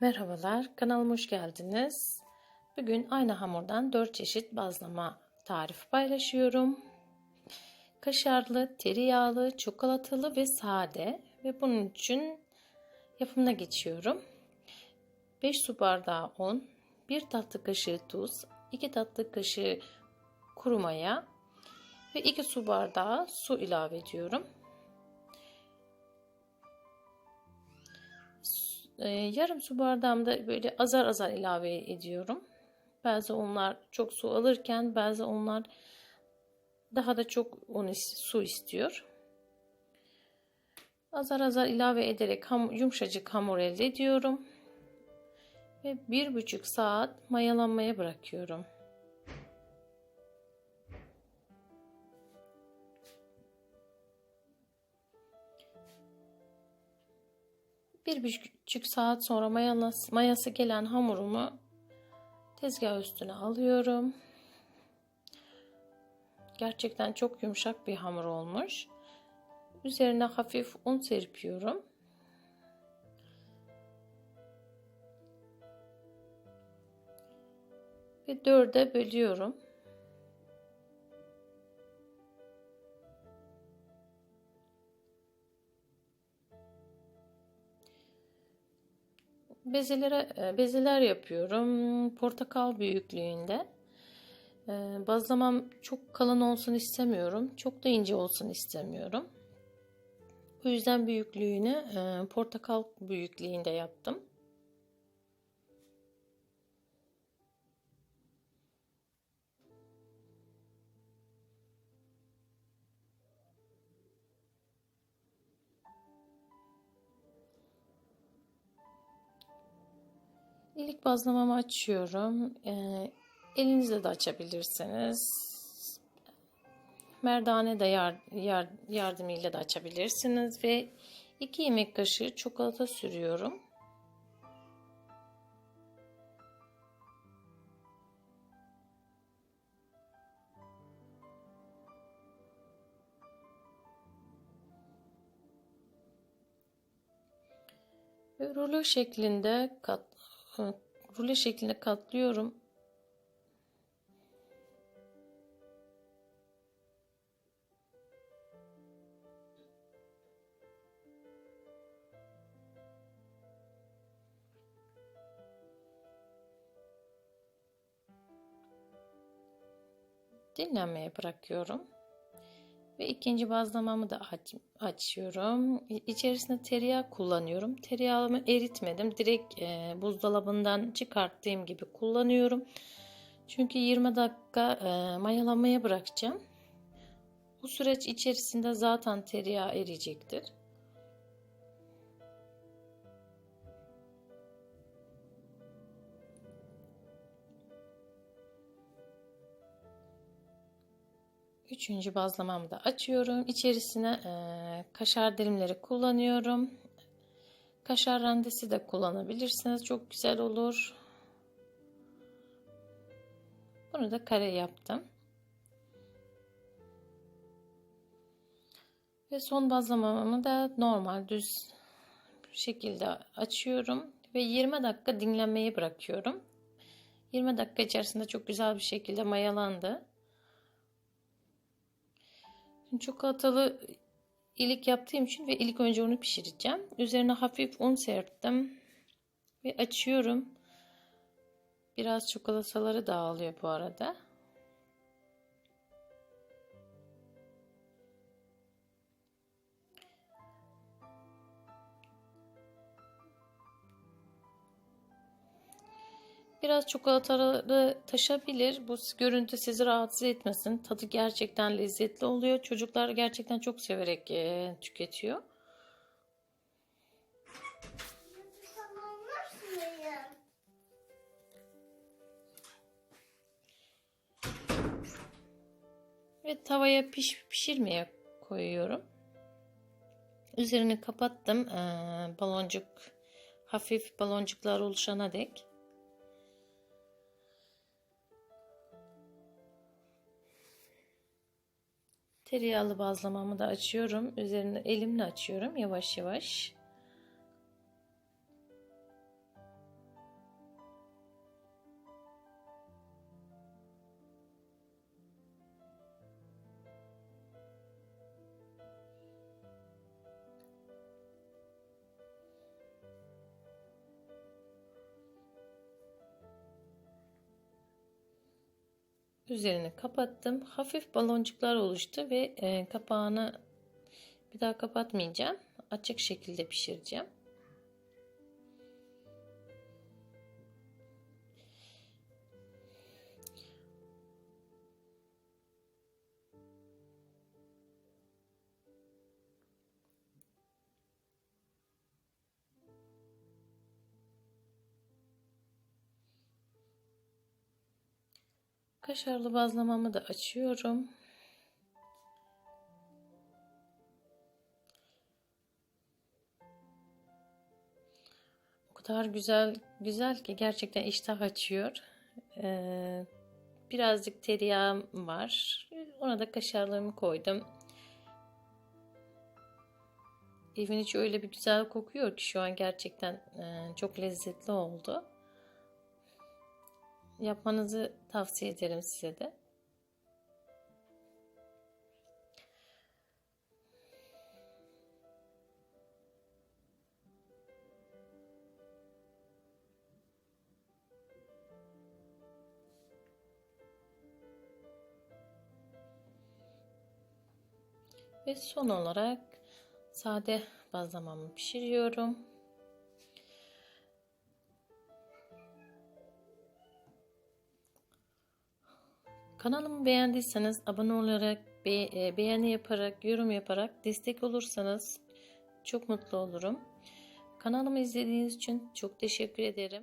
Merhabalar, kanalıma hoş geldiniz. Bugün aynı hamurdan 4 çeşit bazlama tarifi paylaşıyorum. Kaşarlı, tereyağlı, çikolatalı ve sade ve bunun için yapımına geçiyorum. 5 su bardağı un, 1 tatlı kaşığı tuz, 2 tatlı kaşığı kuru maya ve 2 su bardağı su ilave ediyorum. Ee, yarım su bardağımda böyle azar azar ilave ediyorum. Bazı unlar çok su alırken bazı unlar daha da çok un su istiyor. Azar azar ilave ederek ham, yumuşacık hamur elde ediyorum. Ve bir buçuk saat mayalanmaya bırakıyorum. Bir buçuk saat sonra mayası, mayası gelen hamurumu tezgah üstüne alıyorum. Gerçekten çok yumuşak bir hamur olmuş. Üzerine hafif un serpiyorum. Ve dörde bölüyorum. Bezelere e, bezeler yapıyorum. Portakal büyüklüğünde. E, bazlamam çok kalın olsun istemiyorum. Çok da ince olsun istemiyorum. O yüzden büyüklüğünü e, portakal büyüklüğünde yaptım. İlk bazlamamı açıyorum. Ee, elinizle de açabilirsiniz. Merdane de yar, yar, yardımıyla da açabilirsiniz. Ve 2 yemek kaşığı çikolata sürüyorum. Ve rulo şeklinde kat, rulo şeklinde katlıyorum. dinlenmeye bırakıyorum. Ve ikinci bazlamamı da aç, açıyorum. İçerisinde tereyağı kullanıyorum. Tereyağımı eritmedim. Direkt e, buzdolabından çıkarttığım gibi kullanıyorum. Çünkü 20 dakika e, mayalamaya bırakacağım. Bu süreç içerisinde zaten tereyağı eriyecektir. Üçüncü bazlamamı da açıyorum. İçerisine e, kaşar dilimleri kullanıyorum. Kaşar rendesi de kullanabilirsiniz. Çok güzel olur. Bunu da kare yaptım. Ve son bazlamamı da normal düz şekilde açıyorum. Ve 20 dakika dinlenmeyi bırakıyorum. 20 dakika içerisinde çok güzel bir şekilde mayalandı. Çikolatalı ilik yaptığım için ve ilk önce onu pişireceğim. Üzerine hafif un serptim. Ve açıyorum. Biraz çikolataları dağılıyor bu arada. Biraz çikolataları taşabilir. Bu görüntü sizi rahatsız etmesin. Tadı gerçekten lezzetli oluyor. Çocuklar gerçekten çok severek e, tüketiyor. Ve tavaya piş, pişirmeye koyuyorum. Üzerini kapattım. Ee, baloncuk hafif baloncuklar oluşana dek. Tereyağlı bazlamamı da açıyorum. Üzerine elimle açıyorum yavaş yavaş. Üzerini kapattım. Hafif baloncuklar oluştu ve e, kapağını bir daha kapatmayacağım. Açık şekilde pişireceğim. Kaşarlı bazlamamı da açıyorum. O kadar güzel güzel ki gerçekten iştah açıyor. Ee, birazcık tereyağım var. Ona da kaşarlarımı koydum. Evin içi öyle bir güzel kokuyor ki şu an gerçekten e, çok lezzetli oldu. Yapmanızı tavsiye ederim size de. Ve son olarak sade bazlamamı pişiriyorum. Kanalımı beğendiyseniz abone olarak, be e, beğeni yaparak, yorum yaparak destek olursanız çok mutlu olurum. Kanalımı izlediğiniz için çok teşekkür ederim.